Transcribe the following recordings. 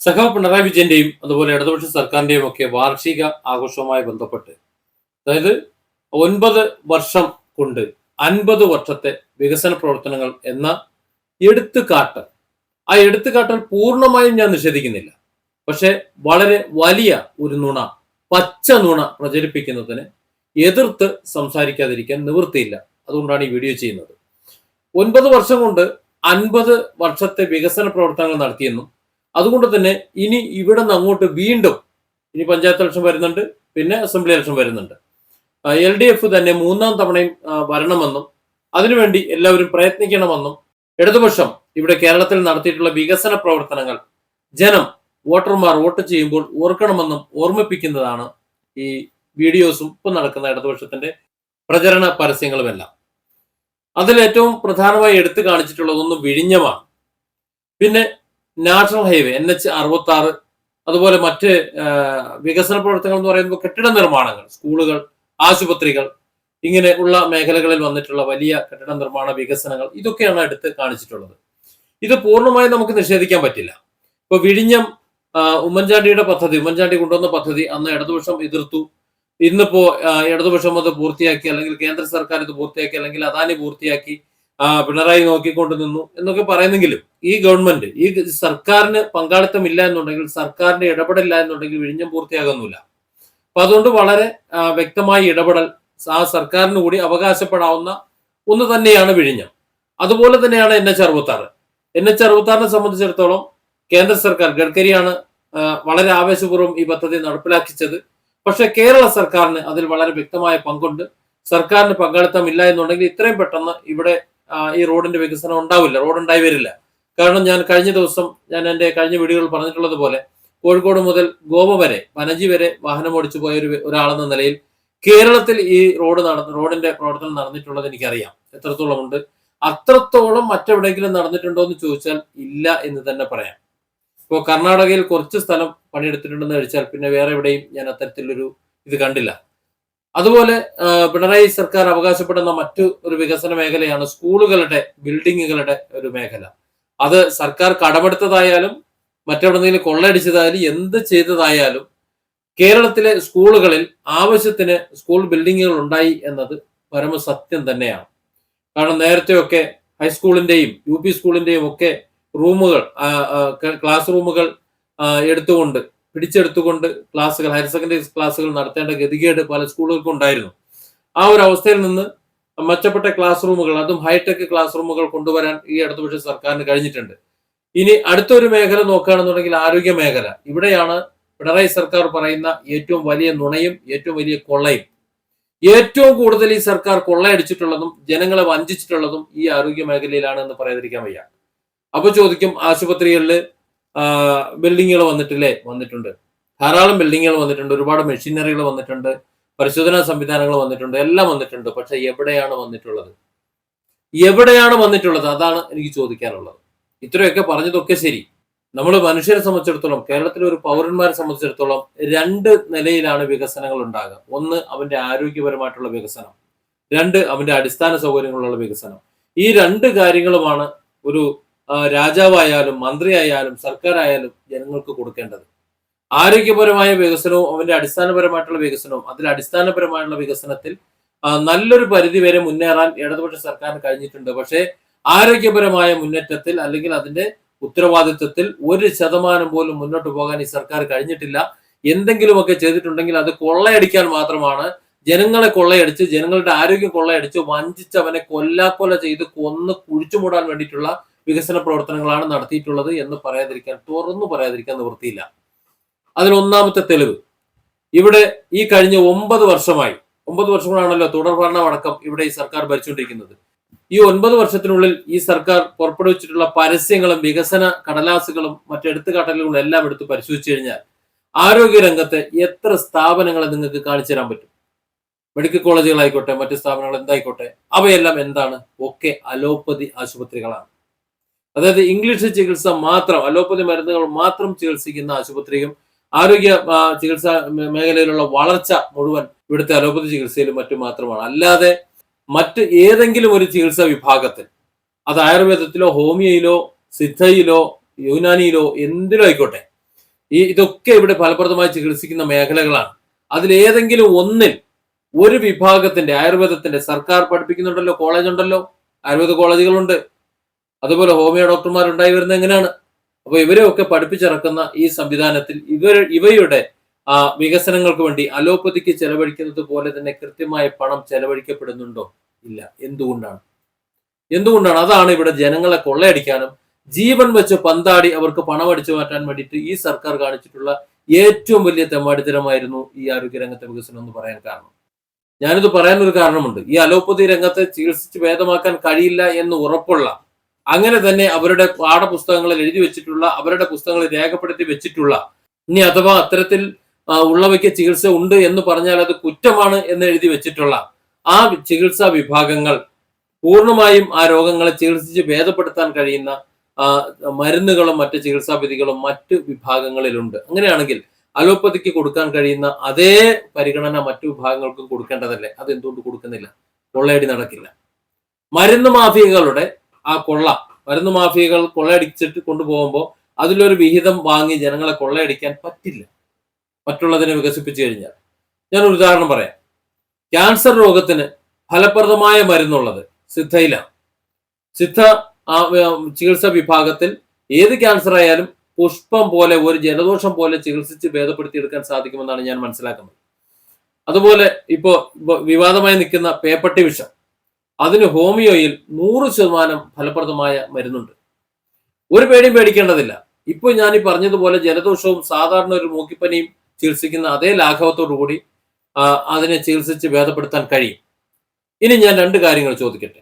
സഖാവ് പിണറായി വിജയന്റെയും അതുപോലെ ഇടതുപക്ഷ സർക്കാരിന്റെയും ഒക്കെ വാർഷിക ആഘോഷവുമായി ബന്ധപ്പെട്ട് അതായത് ഒൻപത് വർഷം കൊണ്ട് അൻപത് വർഷത്തെ വികസന പ്രവർത്തനങ്ങൾ എന്ന എടുത്തുകാട്ടൽ. ആ എടുത്തുകാട്ടൽ പൂർണമായും ഞാൻ നിഷേധിക്കുന്നില്ല. പക്ഷെ വളരെ വലിയ ഒരു നുണ പച്ച നുണ പ്രചരിപ്പിക്കുന്നതിന് എതിർത്ത് സംസാരിക്കാതിരിക്കാൻ നിവൃത്തിയില്ല. അതുകൊണ്ടാണ് ഈ വീഡിയോ ചെയ്യുന്നത്. ഒൻപത് വർഷം കൊണ്ട് അൻപത് വർഷത്തെ വികസന പ്രവർത്തനങ്ങൾ നടത്തിയെന്നും അതുകൊണ്ട് തന്നെ ഇനി ഇവിടെ നിന്ന് അങ്ങോട്ട് വീണ്ടും ഇനി പഞ്ചായത്ത് ഇലക്ഷൻ വരുന്നുണ്ട് പിന്നെ അസംബ്ലി ഇലക്ഷൻ വരുന്നുണ്ട്. എൽ ഡി എഫ് തന്നെ മൂന്നാം തവണയും വരണമെന്നും അതിനുവേണ്ടി എല്ലാവരും പ്രയത്നിക്കണമെന്നും ഇടതുപക്ഷം ഇവിടെ കേരളത്തിൽ നടത്തിയിട്ടുള്ള വികസന പ്രവർത്തനങ്ങൾ ജനം വോട്ടർമാർ വോട്ട് ചെയ്യുമ്പോൾ ഓർക്കണമെന്നും ഓർമ്മിപ്പിക്കുന്നതാണ് ഈ വീഡിയോസും ഇപ്പം നടക്കുന്ന ഇടതുപക്ഷത്തിന്റെ പ്രചരണ പരസ്യങ്ങളുമെല്ലാം. അതിലേറ്റവും പ്രധാനമായി എടുത്തു കാണിച്ചിട്ടുള്ളതൊന്നും വിഴിഞ്ഞമാണ്. പിന്നെ നാഷണൽ ഹൈവേ എൻ എച്ച് അറുപത്തി ആറ് അതുപോലെ മറ്റ് വികസന പ്രവർത്തനങ്ങൾ എന്ന് പറയുമ്പോൾ കെട്ടിട നിർമ്മാണങ്ങൾ സ്കൂളുകൾ ആശുപത്രികൾ ഇങ്ങനെ ഉള്ള മേഖലകളിൽ വന്നിട്ടുള്ള വലിയ കെട്ടിട നിർമ്മാണ വികസനങ്ങൾ ഇതൊക്കെയാണ് എടുത്ത് കാണിച്ചിട്ടുള്ളത്. ഇത് പൂർണമായും നമുക്ക് നിഷേധിക്കാൻ പറ്റില്ല. ഇപ്പൊ വിഴിഞ്ഞം ഉമ്മൻചാണ്ടിയുടെ പദ്ധതി ഉമ്മൻചാണ്ടി കൊണ്ടുവന്ന പദ്ധതി അന്ന് ഇടതുപക്ഷം എതിർത്തു. ഇന്നിപ്പോ ഇടതുപക്ഷം അത് പൂർത്തിയാക്കി അല്ലെങ്കിൽ കേന്ദ്ര സർക്കാർ ഇത് പൂർത്തിയാക്കി അല്ലെങ്കിൽ അദാനി പൂർത്തിയാക്കി. പിണറായി നോക്കിക്കൊണ്ട് നിന്നു എന്നൊക്കെ പറയുന്നെങ്കിലും ഈ ഗവൺമെന്റ് ഈ സർക്കാരിന് പങ്കാളിത്തമില്ല എന്നുണ്ടെങ്കിൽ സർക്കാരിന്റെ ഇടപെടില്ല എന്നുണ്ടെങ്കിൽ വിഴിഞ്ഞം പൂർത്തിയാകുന്നില്ല. അപ്പൊ അതുകൊണ്ട് വളരെ വ്യക്തമായ ഇടപെടൽ ആ സർക്കാരിന് കൂടി അവകാശപ്പെടാവുന്ന ഒന്ന് തന്നെയാണ് വിഴിഞ്ഞം. അതുപോലെ തന്നെയാണ് എൻ എച്ച് അറുപത്താറ്. എൻ എച്ച് അറുപത്താറിനെ സംബന്ധിച്ചിടത്തോളം കേന്ദ്ര സർക്കാർ ഗഡ്കരിയാണ് വളരെ ആവേശപൂർവം ഈ പദ്ധതി നടപ്പിലാക്കിച്ചത്. പക്ഷെ കേരള സർക്കാരിന് അതിൽ വളരെ വ്യക്തമായ പങ്കുണ്ട്. സർക്കാരിന് പങ്കാളിത്തം ഇല്ല എന്നുണ്ടെങ്കിൽ ഇത്രയും പെട്ടെന്ന് ഇവിടെ ഈ റോഡിന്റെ വികസനം ഉണ്ടാവില്ല റോഡ് ഉണ്ടായി വരില്ല. കാരണം ഞാൻ കഴിഞ്ഞ ദിവസം ഞാൻ എന്റെ കഴിഞ്ഞ വീഡിയോയിൽ പറഞ്ഞിട്ടുള്ളത് പോലെ കോഴിക്കോട് മുതൽ ഗോവ വരെ പനജി വരെ വാഹനം ഓടിച്ചു പോയ ഒരു ഒരാളെന്ന നിലയിൽ കേരളത്തിൽ ഈ റോഡ് നടന്ന റോഡിന്റെ പ്രവർത്തനം നടന്നിട്ടുള്ളത് എനിക്കറിയാം. എത്രത്തോളം ഉണ്ട്? അത്രത്തോളം മറ്റെവിടെയെങ്കിലും നടന്നിട്ടുണ്ടോ എന്ന് ചോദിച്ചാൽ ഇല്ല എന്ന് തന്നെ പറയാം. ഇപ്പോൾ കർണാടകയിൽ കുറച്ച് സ്ഥലം പണിയെടുത്തിട്ടുണ്ടെന്ന് കഴിച്ചാൽ പിന്നെ വേറെ എവിടെയും ഞാൻ അത്തരത്തിലൊരു ഇത് കണ്ടില്ല. അതുപോലെ പിണറായി സർക്കാർ അവകാശപ്പെടുന്ന മറ്റു ഒരു വികസന മേഖലയാണ് സ്കൂളുകളുടെ ബിൽഡിങ്ങുകളുടെ ഒരു മേഖല. അത് സർക്കാർ കടമെടുത്തതായാലും മറ്റെവിടെന്നെങ്കിലും കൊള്ളയടിച്ചതായാലും എന്ത് ചെയ്തതായാലും കേരളത്തിലെ സ്കൂളുകളിൽ ആവശ്യത്തിന് സ്കൂൾ ബിൽഡിങ്ങുകൾ ഉണ്ടായി എന്നത് പരമസത്യം തന്നെയാണ്. കാരണം നേരത്തെയൊക്കെ ഹൈസ്കൂളിന്റെയും യു പി സ്കൂളിന്റെയും ഒക്കെ റൂമുകൾ ക്ലാസ് റൂമുകൾ എടുത്തുകൊണ്ട് പിടിച്ചെടുത്തുകൊണ്ട് ക്ലാസ്സുകൾ ഹയർ സെക്കൻഡറി ക്ലാസ്സുകൾ നടത്തേണ്ട ഗതികേട് പല സ്കൂളുകൾക്കും ഉണ്ടായിരുന്നു. ആ ഒരു അവസ്ഥയിൽ നിന്ന് മെച്ചപ്പെട്ട ക്ലാസ് റൂമുകൾ അതും ഹൈടെക് ക്ലാസ് റൂമുകൾ കൊണ്ടുവരാൻ ഈ അടുത്ത പക്ഷേ സർക്കാരിന് കഴിഞ്ഞിട്ടുണ്ട്. ഇനി അടുത്തൊരു മേഖല നോക്കുകയാണെന്നുണ്ടെങ്കിൽ ആരോഗ്യ മേഖല. ഇവിടെയാണ് പിണറായി സർക്കാർ പറയുന്ന ഏറ്റവും വലിയ നുണയും ഏറ്റവും വലിയ കൊള്ളയും. ഏറ്റവും കൂടുതൽ ഈ സർക്കാർ കൊള്ളയടിച്ചിട്ടുള്ളതും ജനങ്ങളെ വഞ്ചിച്ചിട്ടുള്ളതും ഈ ആരോഗ്യ മേഖലയിലാണ് എന്ന് പറയാതിരിക്കാൻ വയ്യ. അപ്പൊ ചോദിക്കും ആശുപത്രികളിൽ ബിൽഡിങ്ങുകൾ വന്നിട്ടില്ലേ? വന്നിട്ടുണ്ട്. ധാരാളം ബിൽഡിങ്ങുകൾ വന്നിട്ടുണ്ട്. ഒരുപാട് മെഷീനറികൾ വന്നിട്ടുണ്ട്. പരിശോധനാ സംവിധാനങ്ങൾ വന്നിട്ടുണ്ട്. എല്ലാം വന്നിട്ടുണ്ട്. പക്ഷെ എവിടെയാണ് വന്നിട്ടുള്ളത്? എവിടെയാണ് വന്നിട്ടുള്ളത്? അതാണ് എനിക്ക് ചോദിക്കാനുള്ളത്. ഇത്രയൊക്കെ പറഞ്ഞതൊക്കെ ശരി. നമ്മൾ മനുഷ്യരെ സംബന്ധിച്ചിടത്തോളം കേരളത്തിലെ ഒരു പൗരന്മാരെ സംബന്ധിച്ചിടത്തോളം രണ്ട് നിലയിലാണ് വികസനങ്ങൾ ഉണ്ടാകുക. ഒന്ന് അവന്റെ ആരോഗ്യപരമായിട്ടുള്ള വികസനം. രണ്ട് അവന്റെ അടിസ്ഥാന സൗകര്യങ്ങളുള്ള വികസനം. ഈ രണ്ട് കാര്യങ്ങളുമാണ് ഒരു രാജാവായാലും മന്ത്രിയായാലും സർക്കാരായാലും ജനങ്ങൾക്ക് കൊടുക്കേണ്ടത്. ആരോഗ്യപരമായ വികസനവും അവന്റെ അടിസ്ഥാനപരമായിട്ടുള്ള വികസനവും അതിൽ അടിസ്ഥാനപരമായുള്ള വികസനത്തിൽ നല്ലൊരു പരിധി വരെ മുന്നേറാൻ ഇടതുപക്ഷ സർക്കാരിന് കഴിഞ്ഞിട്ടുണ്ട്. പക്ഷേ ആരോഗ്യപരമായ മുന്നേറ്റത്തിൽ അല്ലെങ്കിൽ അതിന്റെ ഉത്തരവാദിത്വത്തിൽ ഒരു ശതമാനം പോലും മുന്നോട്ട് പോകാൻ ഈ സർക്കാർ കഴിഞ്ഞിട്ടില്ല. എന്തെങ്കിലുമൊക്കെ ചെയ്തിട്ടുണ്ടെങ്കിൽ അത് കൊള്ളയടിക്കാൻ മാത്രമാണ്. ജനങ്ങളെ കൊള്ളയടിച്ച് ജനങ്ങളുടെ ആരോഗ്യം കൊള്ളയടിച്ച് വഞ്ചിച്ച് അവനെ കൊല്ലാക്കൊല ചെയ്ത് കൊന്ന് കുഴിച്ചുമൂടാൻ വേണ്ടിയിട്ടുള്ള വികസന പ്രവർത്തനങ്ങളാണ് നടത്തിയിട്ടുള്ളത് എന്ന് പറയാതിരിക്കാൻ തുറന്നു പറയാതിരിക്കാൻ നിവൃത്തിയില്ല. അതിൽ ഒന്നാമത്തെ തെളിവ്. ഇവിടെ ഈ കഴിഞ്ഞ ഒമ്പത് വർഷമായി ഒമ്പത് വർഷങ്ങളാണല്ലോ തുടർഭരണമടക്കം ഇവിടെ ഈ സർക്കാർ ഭരിച്ചുകൊണ്ടിരിക്കുന്നത്. ഈ ഒൻപത് വർഷത്തിനുള്ളിൽ ഈ സർക്കാർ പുറപ്പെടുവിച്ചിട്ടുള്ള പരസ്യങ്ങളും വികസന കടലാസുകളും മറ്റെടുത്തുകാട്ടലുകളും എല്ലാം എടുത്ത് പരിശോധിച്ചു കഴിഞ്ഞാൽ ആരോഗ്യ രംഗത്തെ എത്ര സ്ഥാപനങ്ങളെ നിങ്ങൾക്ക് കാണിച്ചു തരാൻ പറ്റും? മെഡിക്കൽ കോളേജുകളായിക്കോട്ടെ മറ്റ് സ്ഥാപനങ്ങൾ എന്തായിക്കോട്ടെ അവയെല്ലാം എന്താണ്? ഒക്കെ അലോപ്പതി ആശുപത്രികളാണ്. അതായത് ഇംഗ്ലീഷ് ചികിത്സ മാത്രം അലോപ്പതി മരുന്നുകൾ മാത്രം ചികിത്സിക്കുന്ന ആശുപത്രിയും ആരോഗ്യ ചികിത്സാ മേഖലയിലുള്ള വളർച്ച മുഴുവൻ ഇവിടുത്തെ അലോപ്പതി ചികിത്സയിലും മറ്റും മാത്രമാണ്. അല്ലാതെ മറ്റ് ഏതെങ്കിലും ഒരു ചികിത്സാ വിഭാഗത്തിൽ അത് ആയുർവേദത്തിലോ ഹോമിയോയിലോ സിദ്ധയിലോ യുനാനിയിലോ എന്തിലോ ആയിക്കോട്ടെ ഈ ഇതൊക്കെ ഇവിടെ ഫലപ്രദമായി ചികിത്സിക്കുന്ന മേഖലകളാണ്. അതിലേതെങ്കിലും ഒന്നിൽ ഒരു വിഭാഗത്തിന്റെ ആയുർവേദത്തിന്റെ സർക്കാർ പഠിപ്പിക്കുന്നുണ്ടല്ലോ കോളേജ് ഉണ്ടല്ലോ ആയുർവേദ കോളേജുകളുണ്ട് അതുപോലെ ഹോമിയോ ഡോക്ടർമാരുണ്ടായി വരുന്നത് എങ്ങനെയാണ്? അപ്പൊ ഇവരെയൊക്കെ പഠിപ്പിച്ചിറക്കുന്ന ഈ സംവിധാനത്തിൽ ഇവർ ഇവയുടെ ആ വികസനങ്ങൾക്ക് വേണ്ടി അലോപ്പതിക്ക് ചെലവഴിക്കുന്നത് പോലെ തന്നെ കൃത്യമായ പണം ചെലവഴിക്കപ്പെടുന്നുണ്ടോ? ഇല്ല. എന്തുകൊണ്ടാണ്? എന്തുകൊണ്ടാണ്? അതാണ് ഇവിടെ ജനങ്ങളെ കൊള്ളയടിക്കാനും ജീവൻ വെച്ച് പന്താടി അവർക്ക് പണം അടിച്ചു മാറ്റാൻ വേണ്ടിയിട്ട് ഈ സർക്കാർ കാണിച്ചിട്ടുള്ള ഏറ്റവും വലിയ തെമ്മാടിത്തരമായിരുന്നു ഈ ആരോഗ്യരംഗത്തെ വികസനം എന്ന് പറയാൻ കാരണം. ഞാനിത് പറയാനൊരു കാരണമുണ്ട്. ഈ അലോപ്പതി രംഗത്തെ ചികിത്സിച്ച് ഭേദമാക്കാൻ കഴിയില്ല എന്ന് ഉറപ്പുള്ള അങ്ങനെ തന്നെ അവരുടെ പാഠപുസ്തകങ്ങളിൽ എഴുതി വെച്ചിട്ടുള്ള അവരുടെ പുസ്തകങ്ങളിൽ രേഖപ്പെടുത്തി വെച്ചിട്ടുള്ള ഇനി അഥവാ അത്തരത്തിൽ ഉള്ളവയ്ക്ക് ചികിത്സ ഉണ്ട് എന്ന് പറഞ്ഞാൽ അത് കുറ്റമാണ് എന്ന് എഴുതി വെച്ചിട്ടുള്ള ആ ചികിത്സാ വിഭാഗങ്ങൾ പൂർണമായും ആ രോഗങ്ങളെ ചികിത്സിച്ച് ഭേദപ്പെടുത്താൻ കഴിയുന്ന മരുന്നുകളും മറ്റ് ചികിത്സാ വിധികളും മറ്റ് വിഭാഗങ്ങളിലുണ്ട്. അങ്ങനെയാണെങ്കിൽ അലോപ്പതിക്ക് കൊടുക്കാൻ കഴിയുന്ന അതേ പരിഗണന മറ്റു വിഭാഗങ്ങൾക്കും കൊടുക്കേണ്ടതല്ലേ? അത് എന്തുകൊണ്ട് കൊടുക്കുന്നില്ല? കൊള്ളയടി നടക്കില്ല. മരുന്ന് മാഫിയകളുടെ ആ കൊള്ള മരുന്ന് മാഫിയകൾ കൊള്ളയടിച്ചിട്ട് കൊണ്ടുപോകുമ്പോൾ അതിലൊരു വിഹിതം വാങ്ങി ജനങ്ങളെ കൊള്ളയടിക്കാൻ പറ്റില്ല. മറ്റുള്ളതിനെ വികസിപ്പിച്ചു കഴിഞ്ഞാൽ. ഞാൻ ഒരു ഉദാഹരണം പറയാം. ക്യാൻസർ രോഗത്തിന് ഫലപ്രദമായ മരുന്നുള്ളത് സിദ്ധയിലാണ്. സിദ്ധ ചികിത്സാ വിഭാഗത്തിൽ ഏത് ക്യാൻസർ ആയാലും പുഷ്പം പോലെ ഒരു ജലദോഷം പോലെ ചികിത്സിച്ച് ഭേദപ്പെടുത്തിയെടുക്കാൻ സാധിക്കുമെന്നാണ് ഞാൻ മനസ്സിലാക്കുന്നത്. അതുപോലെ ഇപ്പോ ഇപ്പോ വിവാദമായി നിൽക്കുന്ന പേപ്പട്ടി വിഷം. അതിന് ഹോമിയോയിൽ നൂറ് ശതമാനം ഫലപ്രദമായ മരുന്നുണ്ട്. ഒരു പേടിയും പേടിക്കേണ്ടതില്ല. ഇപ്പോൾ ഞാൻ ഈ പറഞ്ഞതുപോലെ ജലദോഷവും സാധാരണ ഒരു മൂക്കിപ്പനിയും ചികിത്സിക്കുന്ന അതേ ലാഘവത്തോടു കൂടി അതിനെ ചികിത്സിച്ച് ഭേദപ്പെടുത്താൻ കഴിയും. ഇനി ഞാൻ രണ്ട് കാര്യങ്ങൾ ചോദിക്കട്ടെ.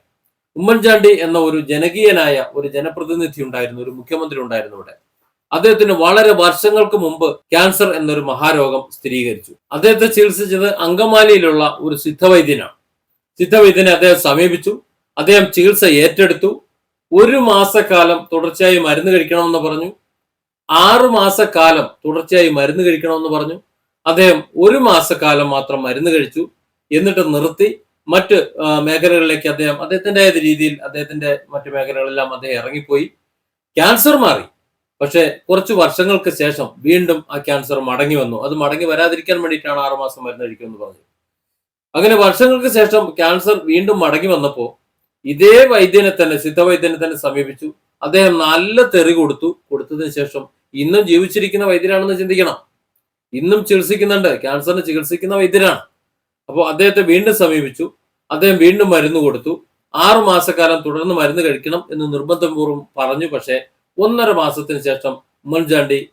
ഉമ്മൻചാണ്ടി എന്ന ഒരു ജനകീയനായ ഒരു ജനപ്രതിനിധി ഉണ്ടായിരുന്നു ഒരു മുഖ്യമന്ത്രി ഉണ്ടായിരുന്നു ഇവിടെ. അദ്ദേഹത്തിന് വളരെ വർഷങ്ങൾക്ക് മുമ്പ് ക്യാൻസർ എന്നൊരു മഹാരോഗം സ്ഥിരീകരിച്ചു. അദ്ദേഹത്തെ ചികിത്സിച്ചത് അങ്കമാലിയിലുള്ള ഒരു സിദ്ധവൈദ്യനാണ്. സിദ്ധവൈദ്യനെ അദ്ദേഹം സമീപിച്ചു. അദ്ദേഹം ചികിത്സ ഏറ്റെടുത്തു. ഒരു മാസക്കാലം തുടർച്ചയായി മരുന്ന് കഴിക്കണമെന്ന് പറഞ്ഞു. ആറു മാസക്കാലം തുടർച്ചയായി മരുന്ന് കഴിക്കണമെന്ന് പറഞ്ഞു. അദ്ദേഹം ഒരു മാസക്കാലം മാത്രം മരുന്ന് കഴിച്ചു. എന്നിട്ട് നിർത്തി. മറ്റ് മേഖലകളിലേക്ക് അദ്ദേഹം അദ്ദേഹത്തിന്റെതായ രീതിയിൽ അദ്ദേഹത്തിന്റെ മറ്റു മേഖലകളെല്ലാം അദ്ദേഹം ഇറങ്ങിപ്പോയി. ക്യാൻസർ മാറി. പക്ഷെ കുറച്ച് വർഷങ്ങൾക്ക് ശേഷം വീണ്ടും ആ ക്യാൻസർ മടങ്ങി വന്നു. അത് മടങ്ങി വരാതിരിക്കാൻ വേണ്ടിയിട്ടാണ് ആറുമാസം മരുന്ന് കഴിക്കുമെന്ന് പറഞ്ഞത്. അങ്ങനെ വർഷങ്ങൾക്ക് ശേഷം ക്യാൻസർ വീണ്ടും മടങ്ങി വന്നപ്പോൾ ഇതേ വൈദ്യനെ തന്നെ സിദ്ധവൈദ്യനെ തന്നെ സമീപിച്ചു. അദ്ദേഹം നല്ല തെറി കൊടുത്തു. കൊടുത്തതിന് ശേഷം ഇന്നും ജീവിച്ചിരിക്കുന്ന വൈദ്യരാണെന്ന് ചിന്തിക്കണം. ഇന്നും ചികിത്സിക്കുന്നുണ്ട്. ക്യാൻസറിന് ചികിത്സിക്കുന്ന വൈദ്യരാണ്. അപ്പോൾ അദ്ദേഹത്തെ വീണ്ടും സമീപിച്ചു. അദ്ദേഹം വീണ്ടും മരുന്ന് കൊടുത്തു. ആറു മാസക്കാലം തുടർന്ന് മരുന്ന് കഴിക്കണം എന്ന് നിർബന്ധപൂർവം പറഞ്ഞു. പക്ഷേ ഒന്നര മാസത്തിന് ശേഷം ഉമ്മൻചാണ്ടി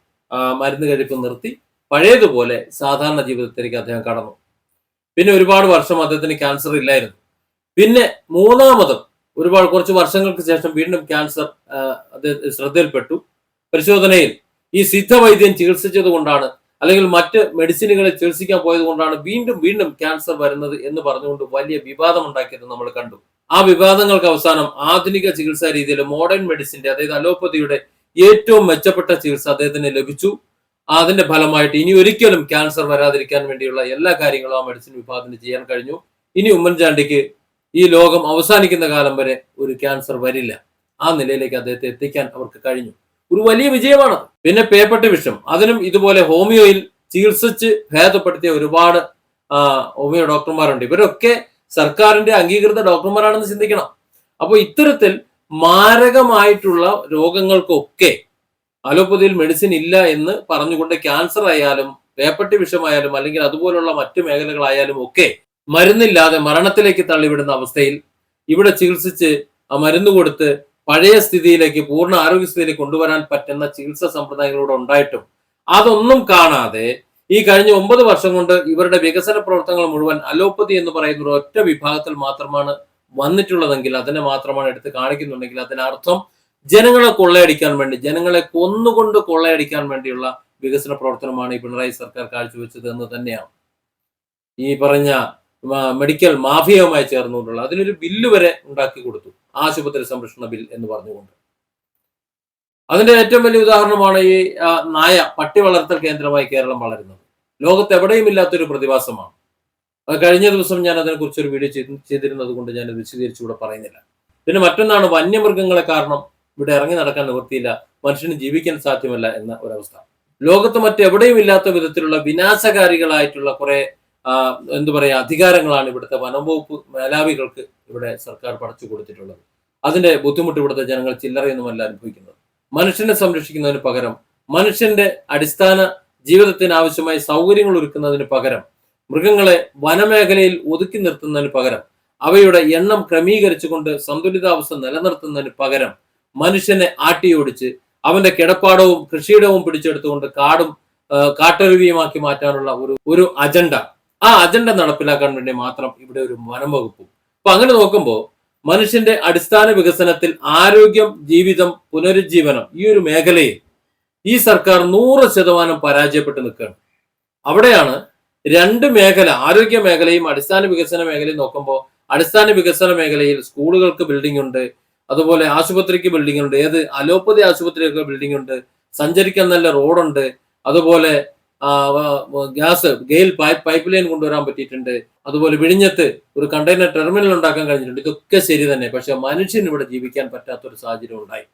മരുന്ന് കഴിപ്പ് നിർത്തി. പഴയതുപോലെ സാധാരണ ജീവിതത്തിലേക്ക് അദ്ദേഹം കടന്നു. പിന്നെ ഒരുപാട് വർഷം അദ്ദേഹത്തിന് ക്യാൻസർ ഇല്ലായിരുന്നു. പിന്നെ മൂന്നാമതും ഒരുപാട് കുറച്ച് വർഷങ്ങൾക്ക് ശേഷം വീണ്ടും ക്യാൻസർ ശ്രദ്ധയിൽപ്പെട്ടു. പരിശോധനയിൽ ഈ സിദ്ധവൈദ്യൻ ചികിത്സിച്ചത് കൊണ്ടാണ് അല്ലെങ്കിൽ മറ്റ് മെഡിസിനുകളെ ചികിത്സിക്കാൻ പോയത് കൊണ്ടാണ് വീണ്ടും വീണ്ടും ക്യാൻസർ വരുന്നത് എന്ന് പറഞ്ഞുകൊണ്ട് വലിയ വിവാദം ഉണ്ടാക്കിയത് നമ്മൾ കണ്ടു. ആ വിവാദങ്ങൾക്ക് അവസാനം ആധുനിക ചികിത്സാ രീതിയിൽ മോഡേൺ മെഡിസിന്റെ അതായത് അലോപ്പതിയുടെ ഏറ്റവും മെച്ചപ്പെട്ട ചികിത്സ അദ്ദേഹത്തിന് ലഭിച്ചു. അതിന്റെ ഫലമായിട്ട് ഇനി ഒരിക്കലും ക്യാൻസർ വരാതിരിക്കാൻ വേണ്ടിയുള്ള എല്ലാ കാര്യങ്ങളും ആ മെഡിസിൻ വിഭാഗത്തിന് ചെയ്യാൻ കഴിഞ്ഞു. ഇനി ഉമ്മൻചാണ്ടിക്ക് ഈ ലോകം അവസാനിക്കുന്ന കാലം വരെ ഒരു ക്യാൻസർ വരില്ല. ആ നിലയിലേക്ക് അദ്ദേഹത്തെ എത്തിക്കാൻ അവർക്ക് കഴിഞ്ഞു. ഒരു വലിയ വിജയമാണ്. പിന്നെ പേപ്പട്ടി വിഷം. അതിനും ഇതുപോലെ ഹോമിയോയിൽ ചികിത്സിച്ച് ഭേദപ്പെടുത്തിയ ഒരുപാട് ഹോമിയോ ഡോക്ടർമാരുണ്ട്. ഇവരൊക്കെ സർക്കാരിന്റെ അംഗീകൃത ഡോക്ടർമാരാണെന്ന് ചിന്തിക്കണം. അപ്പോൾ ഇത്തരത്തിൽ മാരകമായിട്ടുള്ള രോഗങ്ങൾക്കൊക്കെ അലോപ്പതിയിൽ മെഡിസിൻ ഇല്ല എന്ന് പറഞ്ഞുകൊണ്ട് ക്യാൻസർ ആയാലും പേപ്പട്ടി വിഷമായാലും അല്ലെങ്കിൽ അതുപോലുള്ള മറ്റു മേഖലകളായാലും ഒക്കെ മരുന്നില്ലാതെ മരണത്തിലേക്ക് തള്ളിവിടുന്ന അവസ്ഥയിൽ ഇവിടെ ചികിത്സിച്ച് ആ മരുന്ന് കൊടുത്ത് പഴയ സ്ഥിതിയിലേക്ക് പൂർണ ആരോഗ്യസ്ഥിതിയിലേക്ക് കൊണ്ടുവരാൻ പറ്റുന്ന ചികിത്സാ സമ്പ്രദായങ്ങളോട് ഉണ്ടായിട്ടും അതൊന്നും കാണാതെ ഈ കഴിഞ്ഞ ഒമ്പത് വർഷം കൊണ്ട് ഇവരുടെ വികസന പ്രവർത്തനങ്ങൾ മുഴുവൻ അലോപ്പതി എന്ന് പറയുന്ന ഒരു ഒറ്റ വിഭാഗത്തിൽ മാത്രമാണ് വന്നിട്ടുള്ളതെങ്കിൽ അതിനെ മാത്രമാണ് എടുത്ത് കാണിക്കുന്നുണ്ടെങ്കിൽ അതിനർത്ഥം ജനങ്ങളെ കൊള്ളയടിക്കാൻ വേണ്ടി ജനങ്ങളെ കൊന്നുകൊണ്ട് കൊള്ളയടിക്കാൻ വേണ്ടിയുള്ള വികസന പ്രവർത്തനമാണ് ഈ പിണറായി സർക്കാർ കാഴ്ചവെച്ചത് എന്ന് തന്നെയാണ്. ഈ പറഞ്ഞ മെഡിക്കൽ മാഫിയവുമായി ചേർന്നുകൊണ്ടുള്ള അതിനൊരു ബില്ല് വരെ ഉണ്ടാക്കി കൊടുത്തു. ആശുപത്രി സംരക്ഷണ ബിൽ എന്ന് പറഞ്ഞുകൊണ്ട്. അതിന്റെ ഏറ്റവും വലിയ ഉദാഹരണമാണ് ഈ നായ പട്ടി വളർത്തൽ കേന്ദ്രമായി കേരളം വളരുന്നത്. ലോകത്ത് എവിടെയും ഇല്ലാത്തൊരു പ്രതിഭാസമാണ്. അത് കഴിഞ്ഞ ദിവസം ഞാൻ അതിനെക്കുറിച്ച് ഒരു വീഡിയോ ചെയ്തിരുന്നത് കൊണ്ട് ഞാൻ വിശദീകരിച്ചുകൂടെ പറയുന്നില്ല. പിന്നെ മറ്റൊന്നാണ് വന്യമൃഗങ്ങളെ കാരണം ഇവിടെ ഇറങ്ങി നടക്കാൻ നിവൃത്തിയില്ല. മനുഷ്യന് ജീവിക്കാൻ സാധ്യമല്ല എന്ന ഒരവസ്ഥ. ലോകത്ത് മറ്റെവിടെയും ഇല്ലാത്ത വിധത്തിലുള്ള വിനാശകാരികളായിട്ടുള്ള കുറെ എന്താ പറയാ അധികാരങ്ങളാണ് ഇവിടുത്തെ വനംവകുപ്പ് മേധാവികൾക്ക് ഇവിടെ സർക്കാർ പടച്ചു കൊടുത്തിട്ടുള്ളത്. അതിന്റെ ബുദ്ധിമുട്ട് ഇവിടുത്തെ ജനങ്ങൾ ചില്ലറയൊന്നുമല്ല അനുഭവിക്കുന്നത്. മനുഷ്യനെ സംരക്ഷിക്കുന്നതിന് പകരം മനുഷ്യന്റെ അടിസ്ഥാന ജീവിതത്തിന് ആവശ്യമായ സൗകര്യങ്ങൾ ഒരുക്കുന്നതിന് പകരം മൃഗങ്ങളെ വനമേഖലയിൽ ഒതുക്കി നിർത്തുന്നതിന് പകരം അവയുടെ എണ്ണം ക്രമീകരിച്ചുകൊണ്ട് സന്തുലിതാവസ്ഥ നിലനിർത്തുന്നതിന് പകരം മനുഷ്യനെ ആട്ടിയോടിച്ച് അവന്റെ കിടപ്പാടവും കൃഷിയിടവും പിടിച്ചെടുത്തുകൊണ്ട് കാടും കാട്ടരുവിയുമാക്കി മാറ്റാനുള്ള ഒരു ഒരു അജണ്ട ആ അജണ്ട നടപ്പിലാക്കാൻ വേണ്ടി മാത്രം ഇവിടെ ഒരു വനം വകുപ്പും അപ്പൊ അങ്ങനെ നോക്കുമ്പോൾ മനുഷ്യന്റെ അടിസ്ഥാന വികസനത്തിൽ ആരോഗ്യം ജീവിതം പുനരുജ്ജീവനം ഈ ഒരു മേഖലയിൽ ഈ സർക്കാർ നൂറ് ശതമാനം പരാജയപ്പെട്ട് നിൽക്കുകയാണ്. അവിടെയാണ് രണ്ട് മേഖല ആരോഗ്യ മേഖലയും അടിസ്ഥാന വികസന മേഖലയും നോക്കുമ്പോൾ അടിസ്ഥാന വികസന മേഖലയിൽ സ്കൂളുകൾക്ക് ബിൽഡിംഗ് ഉണ്ട് അതുപോലെ ആശുപത്രിക്ക് ബിൽഡിംഗ് ഉണ്ട്. ഏത് അലോപ്പതി ആശുപത്രിയൊക്കെ ബിൽഡിംഗ് ഉണ്ട്. സഞ്ചരിക്കാൻ നല്ല റോഡുണ്ട് അതുപോലെ gas GAIL pipe pipe line കൊണ്ടുവരാൻ പറ്റിയിട്ടുണ്ട്. അതുപോലെ വിഴിഞ്ഞത്ത് ഒരു കണ്ടെയ്നർ ടെർമിനൽ ഉണ്ടാക്കാൻ കഴിഞ്ഞിട്ടുണ്ട്. ഇതൊക്കെ ശരി തന്നെ. പക്ഷെ മനുഷ്യൻ ഇവിടെ ജീവിക്കാൻ പറ്റാത്ത ഒരു സാഹചര്യം ഉണ്ടായി.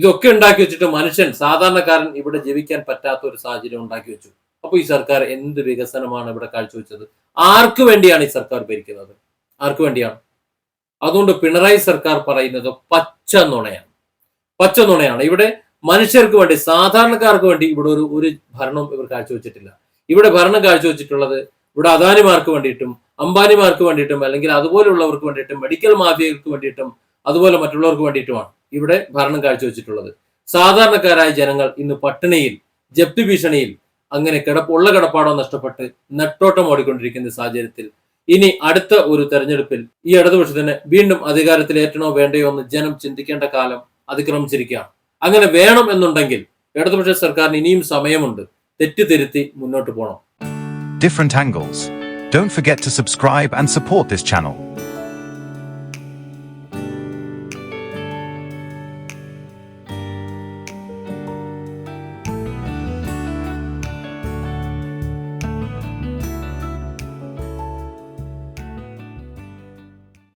ഇതൊക്കെ ഉണ്ടാക്കി വെച്ചിട്ട് മനുഷ്യൻ സാധാരണക്കാരൻ ഇവിടെ ജീവിക്കാൻ പറ്റാത്ത ഒരു സാഹചര്യം ഉണ്ടാക്കി വെച്ചു. അപ്പൊ ഈ സർക്കാർ എന്ത് വികസനമാണ് ഇവിടെ കാഴ്ചവെച്ചത്? ആർക്കു വേണ്ടിയാണ് ഈ സർക്കാർ ഭരിക്കുന്നത്? ആർക്കു വേണ്ടിയാണ്? അതുകൊണ്ട് പിണറായി സർക്കാർ പറയുന്നത് പച്ച നുണയാണ്. പച്ച നുണയാണ്. ഇവിടെ മനുഷ്യർക്ക് വേണ്ടി സാധാരണക്കാർക്ക് വേണ്ടി ഇവിടെ ഒരു ഒരു ഭരണം ഇവർ കാഴ്ചവെച്ചിട്ടില്ല. ഇവിടെ ഭരണം കാഴ്ചവെച്ചിട്ടുള്ളത് ഇവിടെ അദാനിമാർക്ക് വേണ്ടിയിട്ടും അംബാനിമാർക്ക് വേണ്ടിയിട്ടും അല്ലെങ്കിൽ അതുപോലുള്ളവർക്ക് വേണ്ടിയിട്ടും മെഡിക്കൽ മാഫിയകൾക്ക് വേണ്ടിയിട്ടും അതുപോലെ മറ്റുള്ളവർക്ക് വേണ്ടിയിട്ടുമാണ് ഇവിടെ ഭരണം കാഴ്ചവെച്ചിട്ടുള്ളത്. സാധാരണക്കാരായ ജനങ്ങൾ ഇന്ന് പട്ടിണിയിൽ ജപ്തി ഭീഷണിയിൽ അങ്ങനെ കിടപ്പ് ഉള്ള കിടപ്പാടോ നഷ്ടപ്പെട്ട് നെട്ടോട്ടം ഓടിക്കൊണ്ടിരിക്കുന്ന സാഹചര്യത്തിൽ ഇനി അടുത്ത ഒരു തെരഞ്ഞെടുപ്പിൽ ഈ ഇടതുപക്ഷത്തിന് വീണ്ടും അധികാരത്തിലേറ്റണോ വേണ്ടയോ എന്ന് ജനം ചിന്തിക്കേണ്ട കാലം അതിക്രമിച്ചിരിക്കുകയാണ് അങ്ങനെ വേണം എന്നുണ്ടെങ്കിൽ ഇടതുപക്ഷ സർക്കാരിന് ഇനിയും സമയമുണ്ട് തെറ്റുതിരുത്തി മുന്നോട്ട് പോകണം different angles. Don't forget to subscribe and support this channel.